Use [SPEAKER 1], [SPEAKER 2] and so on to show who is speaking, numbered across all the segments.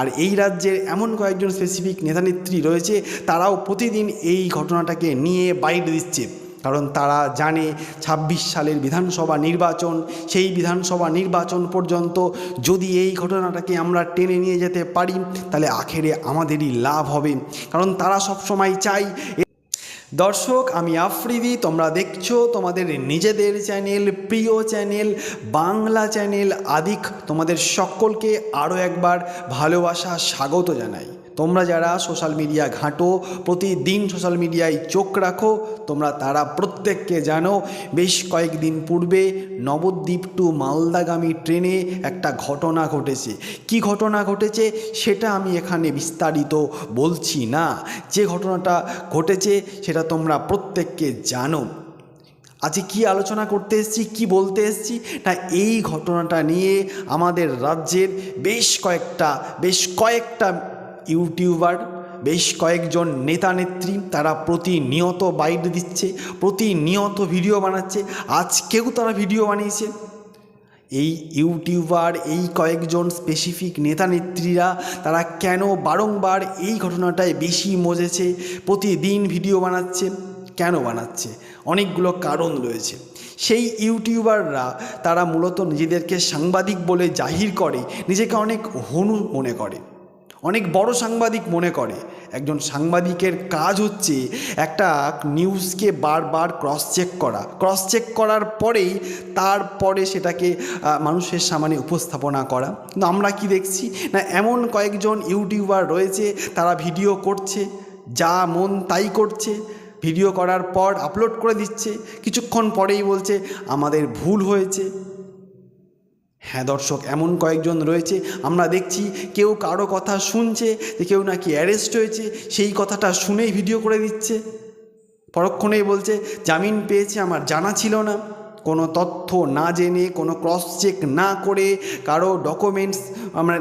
[SPEAKER 1] আর এই রাজ্যের এমন কয়েকজন স্পেসিফিক নেতানেত্রী রয়েছে, তারাও প্রতিদিন এই ঘটনাটাকে নিয়ে বাইরে দিচ্ছে। কারণ তারা জানে ছাব্বিশ সালের বিধানসভা নির্বাচন, সেই বিধানসভা নির্বাচন পর্যন্ত যদি এই ঘটনাটাকে আমরা টেনে নিয়ে যেতে পারি, তাহলে আখেরে আমাদেরই লাভ হবে। কারণ তারা সবসময় চায় দর্শক, আমি আফ্রিদি, তোমরা দেখছ তোমাদের নিজেদের চ্যানেল, প্রিয় চ্যানেল, বাংলা চ্যানেল আদিক। তোমাদের সকলকে আরও একবার ভালোবাসা, স্বাগত জানাই। তোমরা যারা সোশ্যাল মিডিয়া ঘাঁটো, প্রতিদিন সোশ্যাল মিডিয়ায় চোখ রাখো, তোমরা তারা প্রত্যেককে জানো, বেশ কয়েকদিন পূর্বে নবদ্বীপ টু মালদাগামী ট্রেনে একটা ঘটনা ঘটেছে। কি ঘটনা ঘটেছে সেটা আমি এখানে বিস্তারিত বলছি না। যে ঘটনাটা ঘটেছে সেটা তোমরা প্রত্যেককে জানো। আজকে কি আলোচনা করতে এসেছি, কি বলতে এসেছি? না, এই ঘটনাটা নিয়ে আমাদের রাজ্যের বেশ কয়েকটা বেশ কয়েকটা ইউটিউবার, বেশ কয়েকজন নেতা নেত্রী তারা প্রতিনিয়ত বাইট দিচ্ছে, প্রতিনিয়ত ভিডিও বানাচ্ছে, আজকেও তারা ভিডিও বানিয়েছে। এই ইউটিউবার, এই কয়েকজন স্পেসিফিক নেতা নেত্রীরা তারা কেন বারংবার এই ঘটনাটায় বেশি মজেছে, প্রতিদিন ভিডিও বানাচ্ছে, কেন বানাচ্ছে? অনেকগুলো কারণ রয়েছে। সেই ইউটিউবাররা তারা মূলত নিজেদেরকে সাংবাদিক বলে জাহির করে, নিজেকে অনেক হনু মনে করে। অনেক বড় সাংবাদিক মনে করে। একজন সাংবাদিকের কাজ হচ্ছে একটা নিউজকে বারবার ক্রস চেক করা। ক্রস চেক করার পরেই তারপরে সেটাকে মানুষের সামনে উপস্থাপনা করা। কিন্তু আমরা কি দেখছি? না, এমন কয়েকজন ইউটিউবার রয়েছে, তারা ভিডিও করছে, যা মন তাই করছে। ভিডিও করার পর আপলোড করে দিচ্ছে। কিছুক্ষণ পরেই বলছে, আমাদের ভুল হয়েছে। হ্যাঁ দর্শক, এমন কয়েকজন রয়েছে, আমরা দেখছি কেউ কারও কথা শুনছে যে কেউ নাকি অ্যারেস্ট হয়েছে, সেই কথাটা শুনেই ভিডিও করে দিচ্ছে। পরক্ষণেই বলছে, জামিন পেয়েছে আমার জানা ছিল না। কোনো তথ্য না জেনে, কোনো ক্রস চেক না করে, কারও ডকুমেন্টস আমরা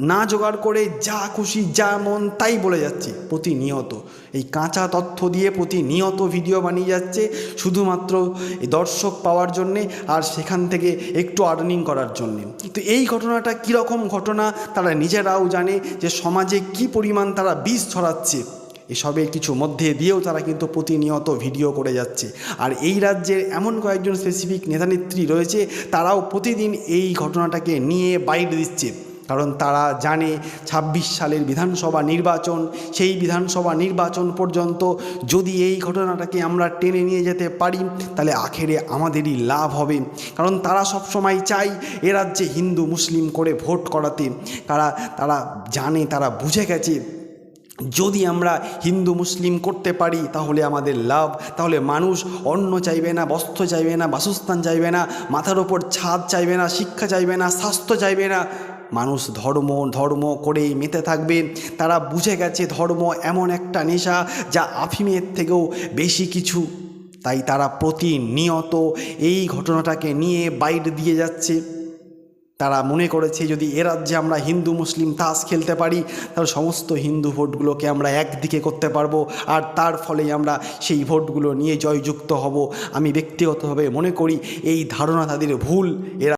[SPEAKER 1] না জোগাড় করে যা খুশি, যা মন, তাই বলে যাচ্ছে। প্রতিনিয়ত। এই কাঁচা তথ্য দিয়ে প্রতিনিয়ত ভিডিও বানিয়ে যাচ্ছে। শুধুমাত্র দর্শক পাওয়ার জন্যে আর সেখান থেকে একটু আর্নিং করার জন্যে। তো এই ঘটনাটা কীরকম ঘটনা, তারা নিজেরাও জানে যে সমাজে কি পরিমাণ তারা বিষ ছড়াচ্ছে। এসবের কিছু মধ্যে দিয়েও তারা কিন্তু প্রতিনিয়ত ভিডিও করে যাচ্ছে। আর এই রাজ্যের এমন কয়েকজন স্পেসিফিক নেতানেত্রী রয়েছে, তারাও প্রতিদিন এই ঘটনাটাকে নিয়ে বাইট দিচ্ছে। কারণ তারা জানে ছাব্বিশ সালের বিধানসভা নির্বাচন, সেই বিধানসভা নির্বাচন পর্যন্ত যদি এই ঘটনাটাকে আমরা টেনে নিয়ে যেতে পারি, তাহলে আখেরে আমাদেরই লাভ হবে। কারণ তারা সবসময় চাই এ রাজ্যে হিন্দু, মুসলিম করে ভোট করাতে। তারা তারা জানে, তারা বুঝে গেছে, যদি আমরা হিন্দু, মুসলিম করতে পারি, তাহলে আমাদের লাভ। তাহলে মানুষ অন্ন চাইবে না, বস্ত্র চাইবে না, বাসস্থান চাইবে না, মাথার ওপর ছাদ চাইবে না, শিক্ষা চাইবে না, স্বাস্থ্য চাইবে না। মানুষ ধর্ম ধর্ম করেই মেতে থাকবে। তারা বুঝে গেছে ধর্ম এমন একটা নেশা যা আফিমের থেকেও বেশি কিছু। তাই তারা প্রতিনিয়ত এই ঘটনাটাকে নিয়ে বাইট দিয়ে যাচ্ছে। তারা মনে করেছে যদি এ রাজ্যে আমরা হিন্দু, মুসলিম তাস খেলতে পারি, তাহলে সমস্ত হিন্দু ভোটগুলোকে আমরা একদিকে করতে পারব। আর তার ফলে আমরা সেই ভোটগুলো নিয়ে জয়যুক্ত হব। আমি ব্যক্তিগতভাবে মনে করি এই ধারণা তাদের ভুল। এরা